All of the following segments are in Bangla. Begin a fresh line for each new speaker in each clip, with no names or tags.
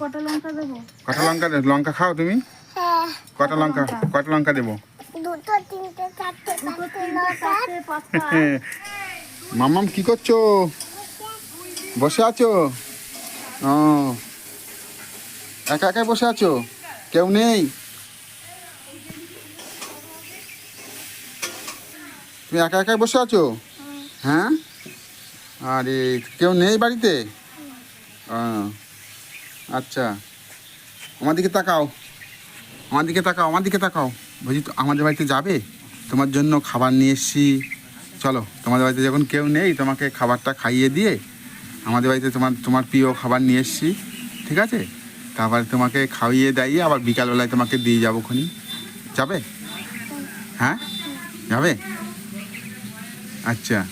কটা লঙ্কা দেবো?
কটা লঙ্কা লঙ্কা খাও তুমি?
হ্যাঁ।
কটা লঙ্কা কটা লঙ্কা? দেবো?
দুটো তিনটে চারটে পাঁচটে
মামাম কি করছ? বসে আছো? ও। একা একাই বসে আছো? কেউ নেই? তুমি একা একাই বসে আছো? হ্যাঁ? আরে কেউ নেই বাড়িতে? ও। আচ্ছা। আমার দিকে তাকাও। আমার দিকে তাকাও, আমার দিকে তাকাও। বলছি, তো আমাদের বাড়িতে যাবে? তোমার জন্য খাবার নিয়ে এসছি। চলো, তোমাদের বাড়িতে যখন কেউ নেই, তোমাকে খাবারটা খাইয়ে দিয়ে আমাদের বাড়িতে তোমার তোমার প্রিয় খাবার নিয়ে এসছি। ঠিক আছে? তারপরে তোমাকে খাইয়ে দাইয়ে আবার বিকালবেলায় তোমাকে দিয়ে যাব খনি। যাবে? হ্যাঁ? যাবে? আচ্ছা।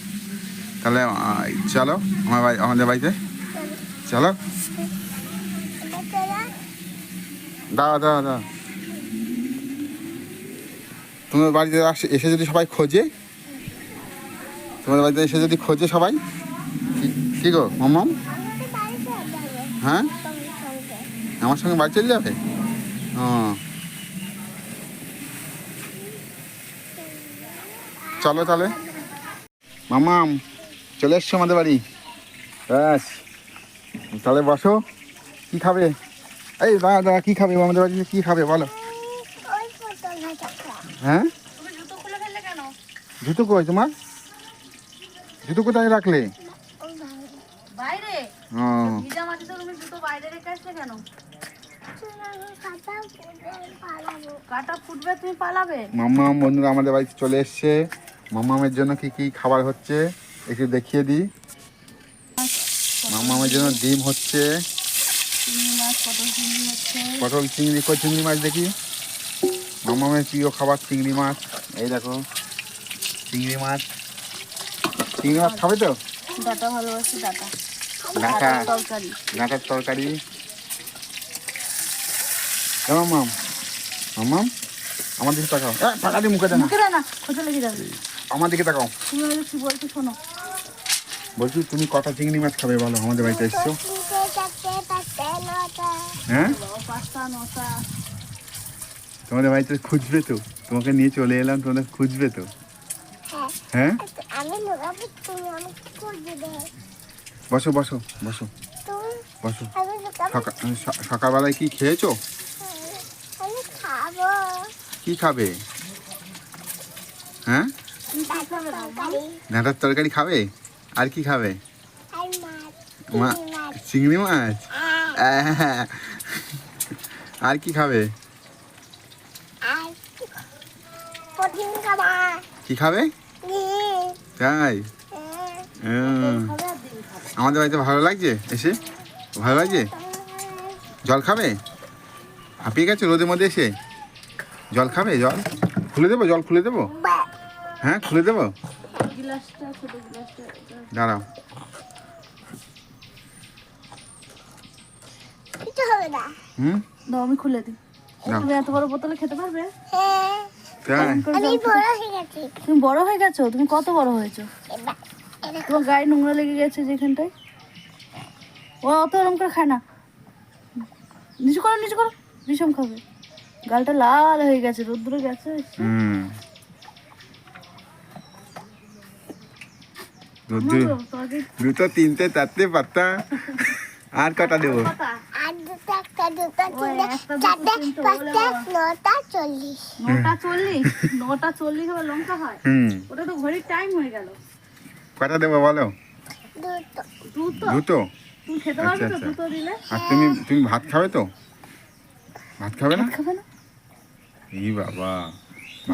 তাহলে চলো, আমার আমাদের বাড়িতে। চলো। দাও দাও দাও তোমার বাড়িতে এসে যদি সবাই খোঁজে তোমাদের বাড়িতে এসে যদি খোঁজে সবাই, কি- গো মামাম হ্যাঁ? আমার সঙ্গে বাড়ি চলে যাবে? ও। চলো তাহলে। মামাম চলে এসছো আমাদের বাড়ি। ব্যাস। তাহলে বসো। কী খাবে? এই দাদা দাদা কী খাবে? আমাদের বাড়িতে কী খাবে? বলো। হ্যাঁ?
জুতো
কই তোমার? জুতো কোথায় রাখলে? মাম্মাম বন্ধুরা আমাদের বাড়িতে চলে এসছে। মাম্মামের জন্য কি কি খাবার হচ্ছে? একটু দেখিয়ে দিই। মাম্মামের জন্য ডিম হচ্ছে।
চিংড়ি মাছ পটল চিংড়ি হচ্ছে।
পটল চিংড়ি কই চিংড়ি মাছ দেখি? মামামের প্রিয় খাবার চিংড়ি মাছ। এই দেখো চিংড়ি মাছ। চিংড়ি মাছ খাবে তো?
ডাটা ভালোবাসি ডাটা।
ডাঁটা।
তরকারি।
ডাঁটার তরকারি। কেমন মাম মামাম আমার দিকে তাকাও। টাকা দিয়ে মুখে দেয় না।
মুখে দেয় না খোঁজা লেগে যাবে।
আমার দিকে তাকাও।
তুমি কি বলছো শোনো।
বলছি তুমি কটা চিংড়ি মাছ খাবে বলো? আমাদের বাড়িতে এসছো
তিনটে চারটে পাঁচটে নটা
হ্যাঁ? তোমাদের বাড়িতে খুঁজবে তো? তোমাকে নিয়ে চলে এলাম তোমাদের খুঁজবে তো?
হ্যাঁ?
হ্যাঁ বসো বসো। বসো। বসো সকালবেলায় কি খেয়েছো? কি খাবে? হ্যাঁ?
তরকারি
ডাঁটার তরকারি খাবে? আর কি খাবে?
চিংড়ি মাছ।
মাছ?
হ্যাঁ।
আহ, আর কি খাবে? কি খাবে? তাই?
হ্যাঁ।
আমাদের বাড়িতে ভালো লাগছে এসে? ভালো লাগছে? জল খাবে? হাঁপিয়ে গেছে রোদের মধ্যে এসে? জল খাবে জল? খুলে দেবো? জল খুলে দেবো? হ্যাঁ খুলে দেবো? দাঁড়াও।
কিছু হবে না।
হুম?
দাও আমি খুলে দিই। তুমি এত বড় বোতলে খেতে পারবে?
হ্যাঁ। আমি বড় হয়ে গেছি।
তুমি বড় হয়ে গেছো? তুমি কত বড় হয়েছো? তোমার গায়ে নোংরা লেগে গেছে যেখানটায়? ও অত ওরম করে খায় না। নিচু করো নিচু করো। বিষম খাবে। গালটা লাল হয়ে গেছে রোদ্দুরে গেছে।
দুটো তিনটে চারটে পাঁচটা। আর কটা দেবো?
পাতা।
একটা দুটো
ওই
তিনটে
একটা, দুটো,
চারটে
তিনটে বলে
পাঁচটা নটা চল্লিশ।
নটা চল্লিশ? নটা চল্লিশ হবে লঙ্কা হয়?
হুম।
ওটা তো ঘড়ির টাইম হয়ে গেল।
কটা দেবো বলো?
দুটো।
দুটো?
দুটো?
তুমি খেতে পারবে
আচ্ছা,
তো
আচ্ছা।
দুটো দিলে?
আর তুমি তুমি ভাত খাবে তো? ভাত খাবে না?
ভাত খাবে না?
এই বাবা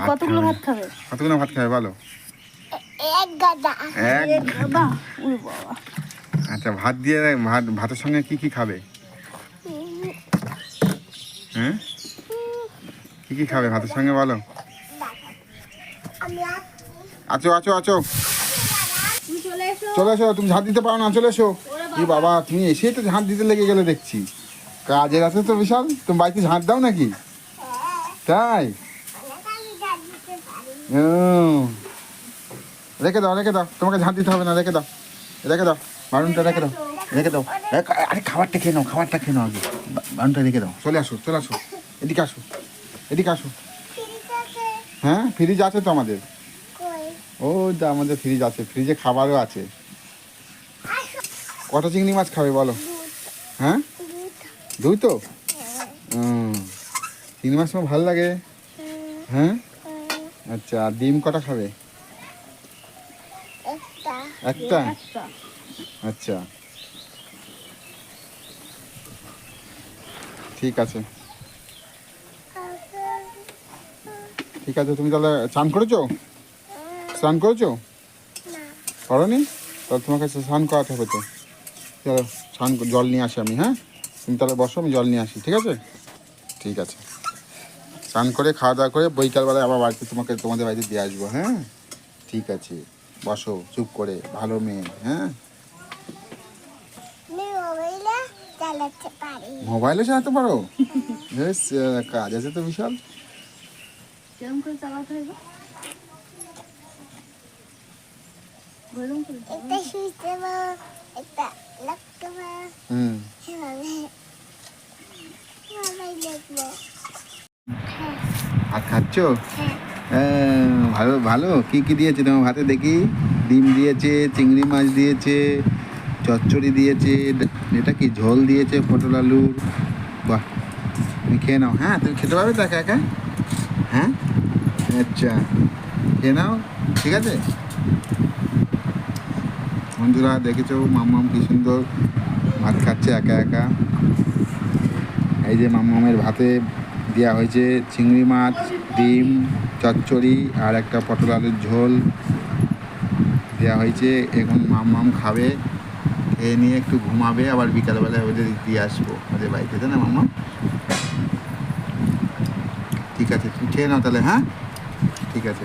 কতগুলো
খাবে
ভাত খাবে?
কতগুলো ভাত খাবে বলো?
এক গাদা।
এক?
এ ওরে বাবা।
আচ্ছা ভাত দিয়ে ভাত ভাতের সঙ্গে কি কি খাবে? হ্যাঁ? কি কি খাবে? ভাতের সঙ্গে বলো। আছো আছো আছো।
চলে এসো,
তুমি ঝাঁট দিতে পারো না, চলে এসো। কি বাবা, তুমি এসেই তো ঝাঁট দিতে লেগে গেলে দেখছি। কাজের আছে তো বিশাল। তুমি বাড়িতে ঝাঁট দাও নাকি? তাই। রেখে দাও রেখে দাও। তোমাকে ঝাঁট দিতে হবে না, রেখে দাও। রেখে দাও। বারুনটা রেখে দাও রেখে দাও। আরে, খাবারটা খেয়ে নাও, খাবারটা খেয়ে নাও আগে। বা- বানটা রেখে দাও। চলে আসো চলে আসো। এদিকে আসো এদিকে আসো। হ্যাঁ ফ্রিজ আছে তো আমাদের? ও যা আমাদের ফ্রিজ আছে। ফ্রিজে খাবারও আছে। কটা চিংড়ি মাছ খাবে বলো? হ্যাঁ? দুই তো? চিংড়ি মাছ তোমার ভালো লাগে? হ্যাঁ? আচ্ছা আর ডিম কটা খাবে?
একটা।
আচ্ছা। ঠিক আছে। ঠিক আছে, তুমি তাহলে স্নান করেছ? স্নান করেছ? করনি? তাহলে তোমাকে স্নান করাতে হবে তো। চলো, স্নান জল নিয়ে আসি আমি হ্যাঁ? তুমি তাহলে বসো, আমি জল নিয়ে আসি, ঠিক আছে? ঠিক আছে। স্নান করে, খাওয়া দাওয়া করে, বৈকালবেলায় আবার বাড়িতে তোমাকে, তোমাদের বাড়িতে দিয়ে আসব হ্যাঁ? ঠিক আছে। বসো, চুপ করে, ভালো মেয়ে হ্যাঁ
আমি মোবাইলে চালাতে পারি।
মোবাইলে চালাতে পারো? বেশ কাজ আছে তো বিশাল।
কিরম করে চালাতে হবে?
সুইচ লাগতে
হুম। আর খাচ্ছ?
হ্যাঁ,
ভালো ভালো। কি কি দিয়েছে তোমার ভাতে দেখি? ডিম দিয়েছে চিংড়ি মাছ দিয়েছে চচ্চড়ি দিয়েছে, এটা কি ঝোল দিয়েছে পটল আলুর? বাহ, তুমি খেয়ে নাও। হ্যাঁ তুমি খেতে পারবে একা একা? হ্যাঁ? আচ্ছা খেয়ে নাও, ঠিক আছে? বন্ধুরা, দেখেছ মাম্মাম কি সুন্দর ভাত খাচ্ছে একা একা? এই যে মাম্মামের ভাতে দেওয়া হয়েছে চিংড়ি মাছ, ডিম, চচ্চড়ি আর একটা পটল আলুর ঝোল দেওয়া হয়েছে। এখন মাম্মাম খাবে। খেয়ে নিয়ে একটু ঘুমাবে, আবার বিকালবেলায় ওদের দিয়ে আসব, ওদের বাড়িতে, তাই না, মামা? ঠিক আছে তুমি খেয়ে নাও তাহলে হ্যাঁ? ঠিক আছে।